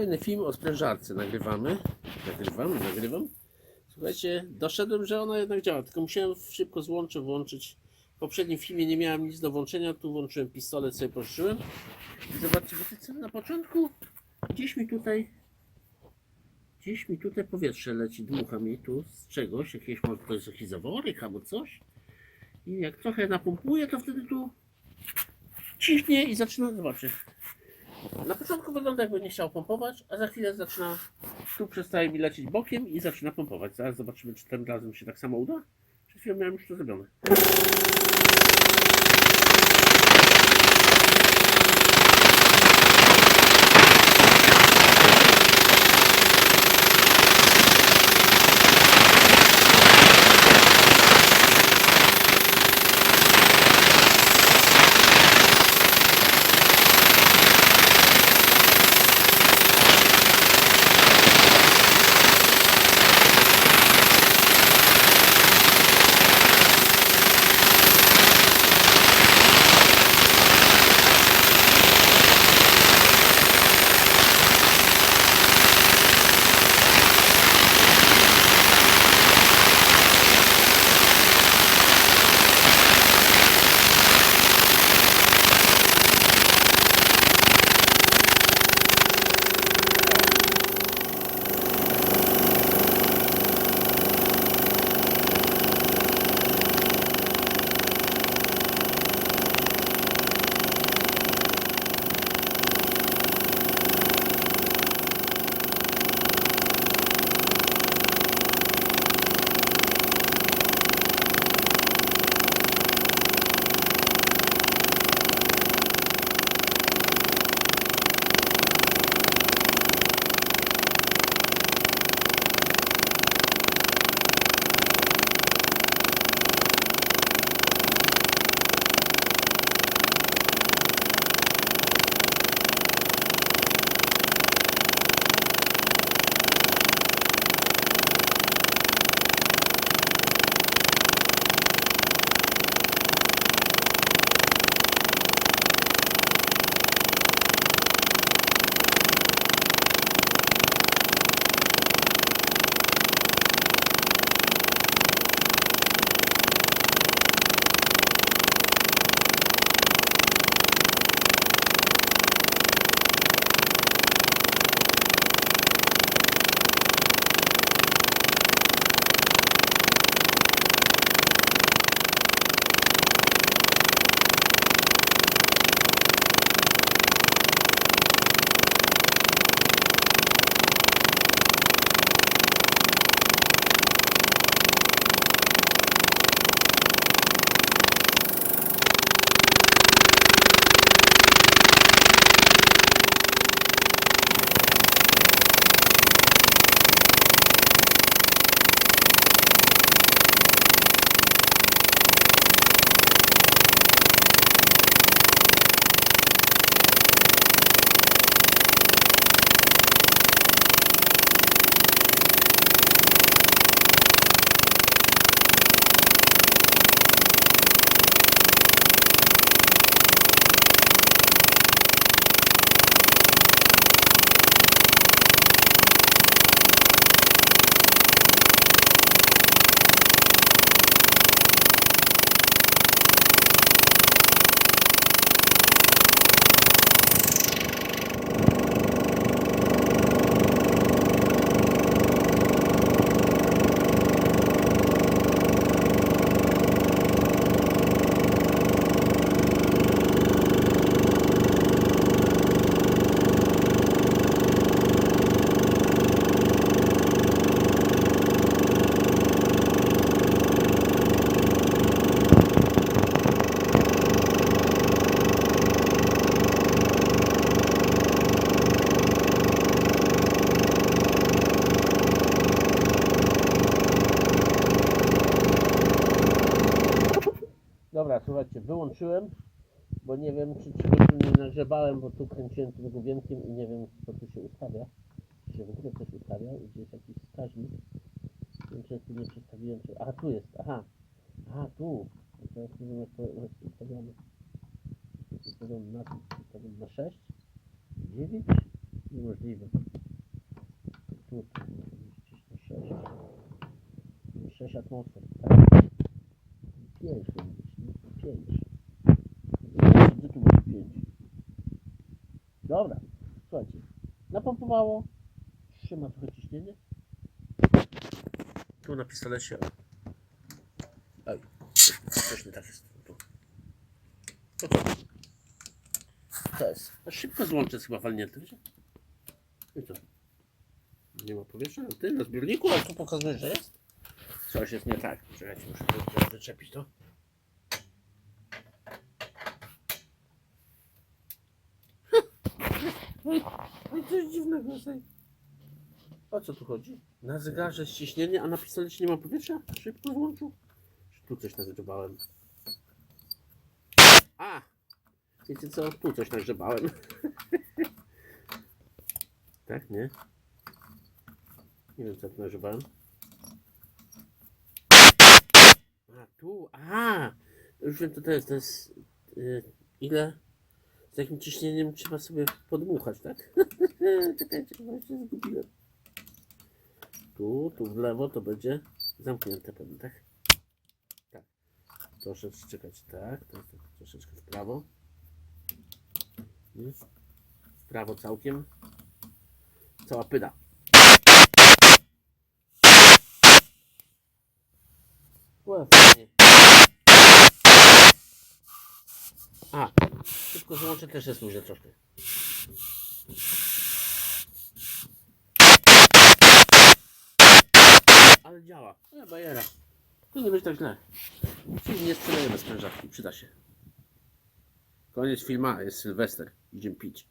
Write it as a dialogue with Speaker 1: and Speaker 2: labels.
Speaker 1: Kolejny film o sprężarce nagrywamy. Nagrywam, nagrywam. Słuchajcie, doszedłem, że ona jednak działa, tylko musiałem szybko złącze włączyć. W poprzednim filmie nie miałem nic do włączenia, tu włączyłem pistolet, sobie pożyczyłem. Zobaczcie, na początku gdzieś mi tutaj gdzieś mi tutaj powietrze leci, dmucha mi tu z czegoś, jakieś może to jest jakiś zaworek albo coś. I jak trochę napompuję, to wtedy tu ciśnie i zaczyna, zobaczcie, na początku wygląda jakby nie chciał pompować, a za chwilę zaczyna, tu przestaje mi lecieć bokiem i zaczyna pompować. Zaraz zobaczymy, czy tym razem się tak samo uda. Przed chwilą miałem już to zrobione. Dobra, słuchajcie, wyłączyłem, bo nie wiem, czy czegoś nie nagrzebałem, bo tu kręciłem tym główienkiem i nie wiem, co tu się ustawia. Czy się w ogóle coś ustawia? Gdzie jest jakiś wskaźnik? Nie wiem, czy tu nie przestawiłem, czy... Aha, tu jest, aha. Aha, tu. Teraz nie wiem, jak to jest ustawione. Ustawiam na, ustawiam na 6. 9? Niemożliwe. Tu, tu, 6. 6 atmosfer. Tak. 5. 5. Gdzie tu będzie 5? Dobra, słuchajcie. Napompowało. Trzyma trochę ciśnienie. Tu na pistolecie. Oj, coś nie tak jest. Tu. To jest. A szybko złącze jest chyba walnięte, wiecie? I co? Nie ma powietrza? No Ty na zbiorniku, ale tu pokazuje, że jest. Coś jest nie tak. Czekajcie, muszę wyczepić to. Oj, coś dziwnego jest. ej. O co tu chodzi? Na zegarze ściśnienie, a na pistolecie nie ma powietrza? Szybko włączył. Czy tu coś nagrzebałem? A! Wiecie co? Tu coś nagrzebałem. tak, nie? Nie wiem co tu nagrzebałem. A, tu, a! Już wiem co to jest. To jest y, ile? Z jakim ciśnieniem trzeba sobie podmuchać, tak? Czekajcie, bo się zgubiłem. Tu, tu w lewo to będzie zamknięte pewnie, tak? Tak. Troszeczkę czekać, tak. To jest tak troszeczkę w prawo. W prawo całkiem. Cała pyda. A, szybko złączę też jest luźne troszkę. Ale działa. Nie, bajera. To nie będzie tak źle. Film nie sprzedajemy sprężarki, przyda się. Koniec filma, jest Sylwester. Idziemy pić.